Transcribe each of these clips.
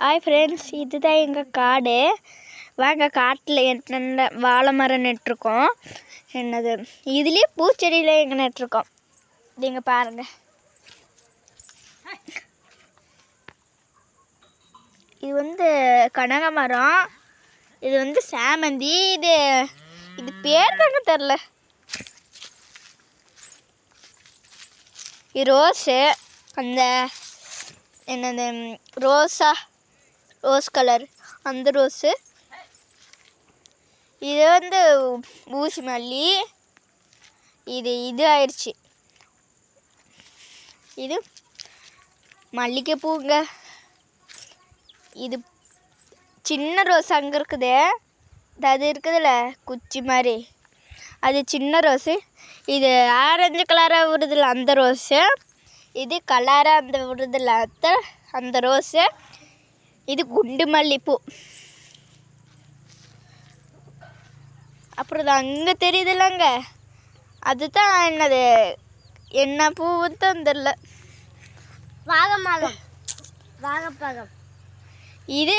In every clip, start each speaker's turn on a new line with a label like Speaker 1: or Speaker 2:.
Speaker 1: Hi friends இதுதான் எங்கள் காடு. வாங்க காட்டில் என்னென்ன வாழை மரம் நட்டுருக்கோம். என்னது இதுலேயே பூச்செடியில் எங்கே நட்டுருக்கோம். நீங்கள் பாருங்கள் இது வந்து கனக மரம். இது வந்து சாமந்தி. இது இது பேர் தாங்க தெரில இது ரோஸு. அந்த என்னது ரோஸா. Rose colour. அந்த ரோஸு. இது வந்து ஊசி மல்லி. இது இது ஆயிடுச்சு இது மல்லிகை பூங்க. இது சின்ன ரோஸ் அங்கே இருக்குது. அது இருக்குதுல்ல குச்சி மாதிரி. அது சின்ன ரோஸு. இது ஆரஞ்சு கலராக விடுதில்ல அந்த ரோஸு. இது கலராக அந்த விடுதில்ல அந்த அந்த ரோஸு. இது குண்டு மல்லிப்பூ. அப்புறம் இது அங்கே தெரியுதுல்லங்க அதுதான் என்னது? என்ன பூவும் தான் தெரில
Speaker 2: வாகமாகம். வாகப்பாகம்.
Speaker 1: இது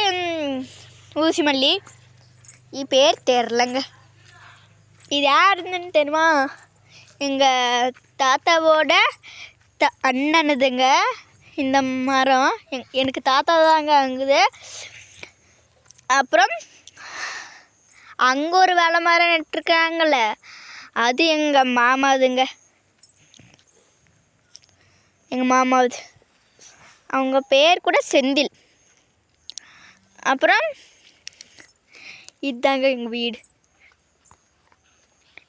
Speaker 1: ஊசி மல்லி. இது பேர் தெரிலங்க இது யாருன்னு தெரியுமா? எங்கள் தாத்தாவோட த அண்ணனுதுங்க. இந்த மரம் எனக்கு தாத்தா தாங்க அங்குது. அப்புறம் அங்கே ஒரு வேலை மரம் நட்டுருக்காங்கல்ல அது எங்கள் மாமாதுங்க எங்கள் மாமாவது. அவங்க பேர் கூட செந்தில். அப்புறம் இதுதாங்க எங்கள் வீடு.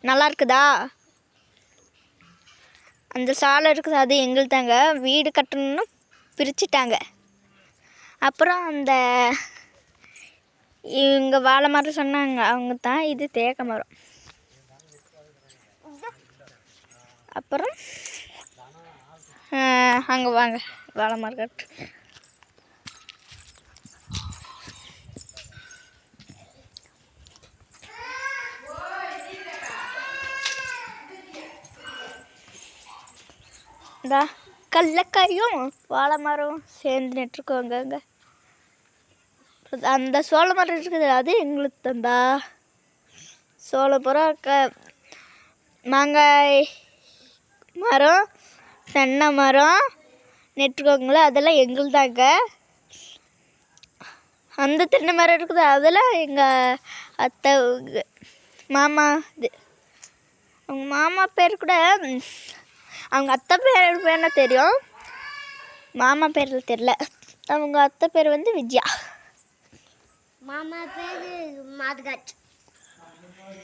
Speaker 1: நல்லா இருக்குதா அந்த சாலை இருக்குது அது எங்களுக்கு தாங்க வீடு கட்டணும்னு பிரிச்சுட்டாங்க. அப்புறம் அந்த இவங்க வாழை மரம் சொன்னாங்க. அவங்க தான் இது தேக்க மரம். அப்புறம் அங்கே வாங்க. வாழை மரம் கட்டு. இந்தா. கடலக்காயும் வாழை மரம் சேர்ந்து நட்டுருக்கோங்க அந்த சோள மரம் இருக்குது அது எங்களுக்கு தந்தா. சோளப்புறம் க மாங்காய் மரம் தென்னை மரம் நெட்டுக்கோங்களா அதெல்லாம் எங்களுக்கு தாங்க. அந்த தென்னை மரம் இருக்குது அதெல்லாம் எங்கள் அத்தை மாமா இது. அவங்க மாமா பேர் கூட அவங்க அத்தை பேர் வேணா தெரியும். மாமா பேரில் தெரில அவங்க அத்தை பேர் வந்து விஜயா.
Speaker 2: மாமா பேர் மாதுகாட்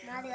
Speaker 2: மாதுகாட்